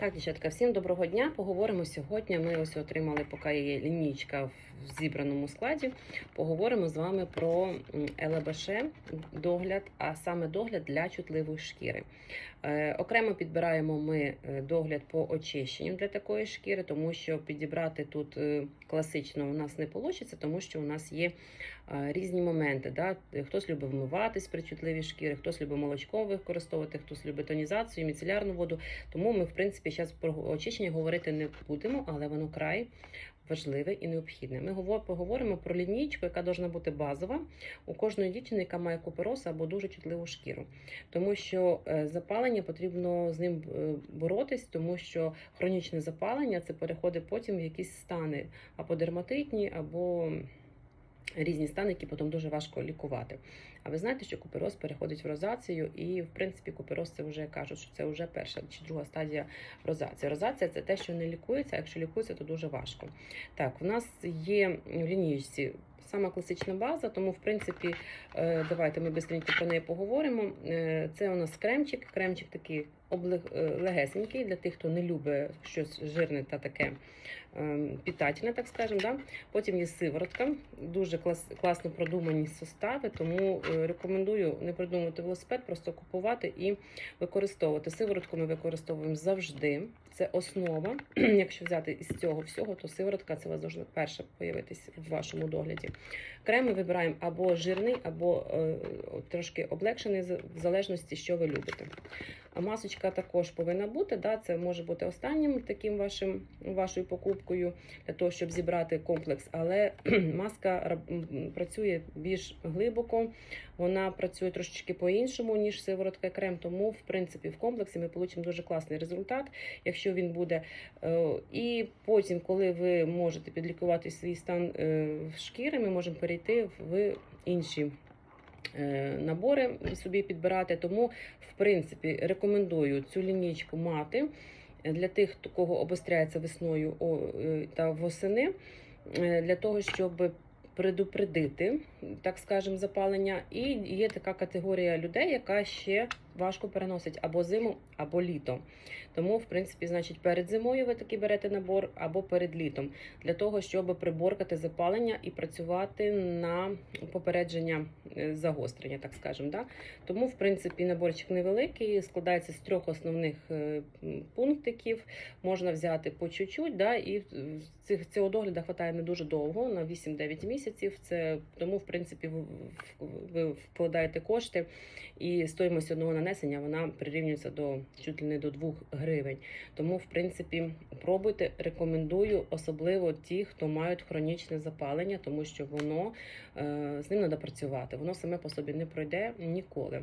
Так, дівчатка, всім доброго дня. Поговоримо сьогодні. Ми ось отримали, поки є лінійка в зібраному складі. Поговоримо з вами про ЛБШ догляд, а саме догляд для чутливої шкіри. Е, окремо підбираємо ми е, догляд по очищенню для такої шкіри, тому що підібрати тут е, класично у нас не вийде, тому що у нас є різні моменти. Да? Хтось любить вмиватись при чутливій шкірі, хтось любить молочко використовувати, хтось любить тонізацію, міцелярну воду. Тому ми, в принципі, зараз про очищення говорити не будемо, але воно край важливе і необхідне. Ми поговоримо про лінійку, яка повинна бути базова у кожної дівчини, яка має купероз або дуже чутливу шкіру. Тому що е, запалення потрібно з ним е, боротись, тому що хронічне запалення це переходить потім в якісь стани або дерматитні, або різні стани, які потім дуже важко лікувати. А ви знаєте, що купероз переходить в розацію, і в принципі купероз це вже кажуть, що це вже перша чи друга стадія розації. Розація це те, що не лікується, а якщо лікується, то дуже важко. Так, в нас є в лінійці сама класична база, тому в принципі е, давайте ми швидко про неї поговоримо. Е, Це у нас кремчик. Кремчик такий е, легесенький для тих, хто не любить щось жирне та таке питательне, так скажемо. Да? Потім є сиворотка, дуже клас, класно продумані состави, тому рекомендую не придумувати велосипед, просто купувати і використовувати. Сиворотку ми використовуємо завжди. Це основа. Якщо взяти із цього всього, то сиворотка це у вас должна перша появитись в вашому догляді. Крем ми вибираємо або жирний, або е, трошки облегшений, в залежності, що ви любите. Масочка також повинна бути. Да? Це може бути останнім таким вашим вашою покупкою для того, щоб зібрати комплекс. Але маска працює більш глибоко, вона працює трошечки по-іншому, ніж сиворотка крем. Тому, в принципі, в комплексі ми отримаємо дуже класний результат, якщо він буде. Е, І потім, коли ви можете підлікувати свій стан е, шкіри, ми можемо перейти в інші. Е, Набори собі підбирати, тому в принципі рекомендую цю лінійку мати для тих, кого обостряється весною е, та восени, е, для того, щоб предупредити, так скажемо, запалення. І є така категорія людей, яка ще важко переносить або зиму, або літо. Тому, в принципі, значить, перед зимою ви такий берете набор або перед літом, для того, щоб приборкати запалення і працювати на попередження е, загострення, так скажемо. Да? Тому, в принципі, наборчик невеликий, складається з трьох основних е, пунктиків. Можна взяти по чуть-чуть, да, і цих, цього догляду хватає не дуже довго, на 8-9 місяців. Це, тому, в принципі, ви, вкладаєте кошти, і стоїмость одного нанесення вона прирівнюється до чуть ли не до 2 гривень. Тому, в принципі, пробуйте, рекомендую, особливо ті, хто мають хронічне запалення, тому що воно е, з ним треба працювати. Воно саме по собі не пройде ніколи.